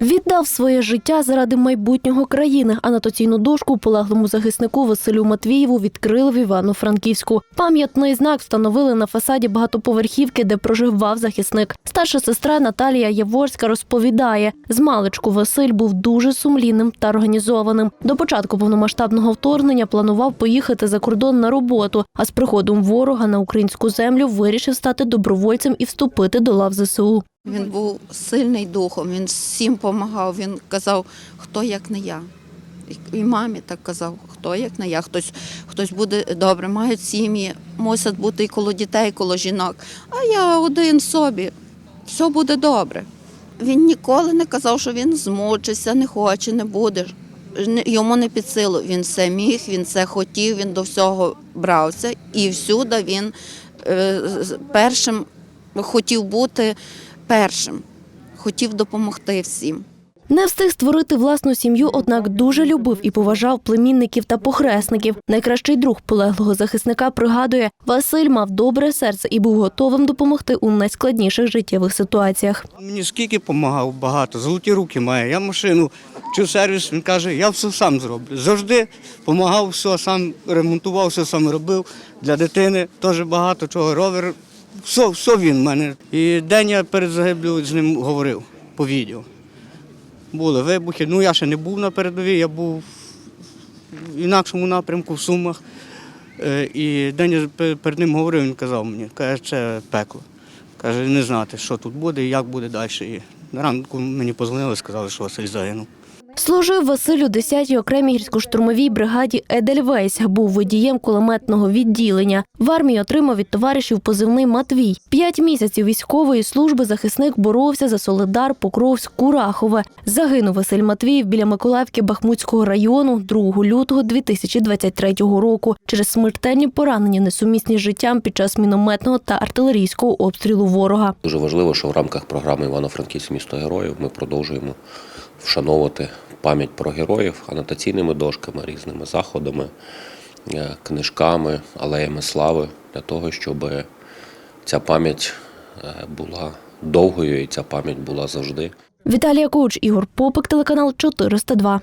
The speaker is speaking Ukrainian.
Віддав своє життя заради майбутнього країни. Анотаційну дошку полеглому захиснику Василю Матвієву відкрили в Івано-Франківську. Пам'ятний знак встановили на фасаді багатоповерхівки, де проживав захисник. Старша сестра Наталія Яворська розповідає: з маличку Василь був дуже сумлінним та організованим. До початку повномасштабного вторгнення планував поїхати за кордон на роботу, а з приходом ворога на українську землю вирішив стати добровольцем і вступити до лав ЗСУ. Він був сильний духом, він всім допомагав. Він казав, хто як не я. І- мамі так казав, хто як не я. Хтось, хтось буде добре, мають сім'ї, мусять бути і коло дітей, і коло жінок. А я один собі, все буде добре. Він ніколи не казав, що він змучиться, не хоче, не буде. Йому не під силу. Він все міг, він все хотів, він до всього брався. І всюди він е, першим хотів бути першим, хотів допомогти всім. Не встиг створити власну сім'ю, однак дуже любив і поважав племінників та похресників. Найкращий друг полеглого захисника пригадує, Василь мав добре серце і був готовим допомогти у найскладніших життєвих ситуаціях. Мені скільки допомагав багато, золоті руки має. Я машину чи сервіс, він каже, я все сам зроблю. Завжди допомагав, все сам ремонтував, все сам робив. Для дитини теж багато чого ровер. Все, все він в мене. І день я перед загиблою з ним говорив по відео. Були вибухи. Ну я ще не був на передовій, я був в інакшому напрямку, в Сумах. Е, І день я перед ним говорив, він казав мені, каже, це пекло. Каже, не знати, що тут буде і як буде далі. І ранку мені позвонили, сказали, що Василь загинув. Служив Василь у 10-й окремій гірсько-штурмовій бригаді Едельвейс. Був водієм кулеметного відділення. В армії отримав від товаришів позивний Матвій. П'ять місяців військової служби захисник боровся за Солидар, Покровськ, Курахове. Загинув Василь Матвіїв біля Миколаївки Бахмутського району 2 лютого 2023 року через смертельні поранення, несумісні з життям під час мінометного та артилерійського обстрілу ворога. Дуже важливо, що в рамках програми Івано-Франківськ місто героїв ми продовжуємо вшановувати пам'ять про героїв анотаційними дошками, різними заходами, е, книжками, алеями слави для того, щоб ця пам'ять е, була довгою і ця пам'ять була завжди. Віталія Коуч, Ігор Попик, телеканал 402.